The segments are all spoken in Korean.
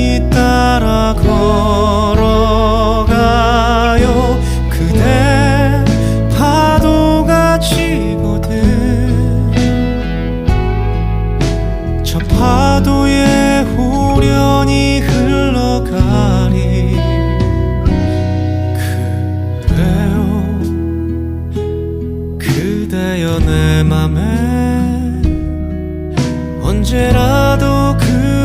호련히 따라 걸어가요. 그대 파도가 치거든 저 파도에 호련히 흘러가리. 그래요. 그대여 내 맘에 언제라도 그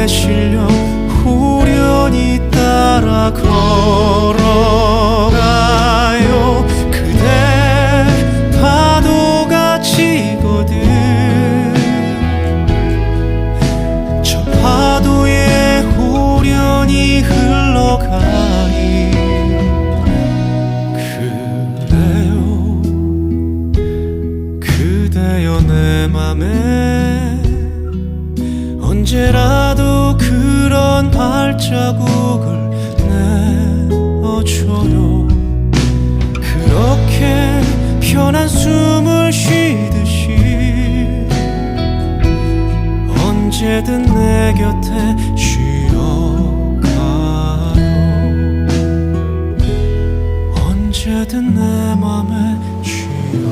에 실려 호련히 따라 걸어가요. 그대 파도가 치거든. 저 파도에 호련히 흘러가니 그래요 그대여 내 맘에 언제라 편한 숨을 쉬듯이 언제든 내 곁에 쉬어가요. 언제든 내 맘에 쉬어가요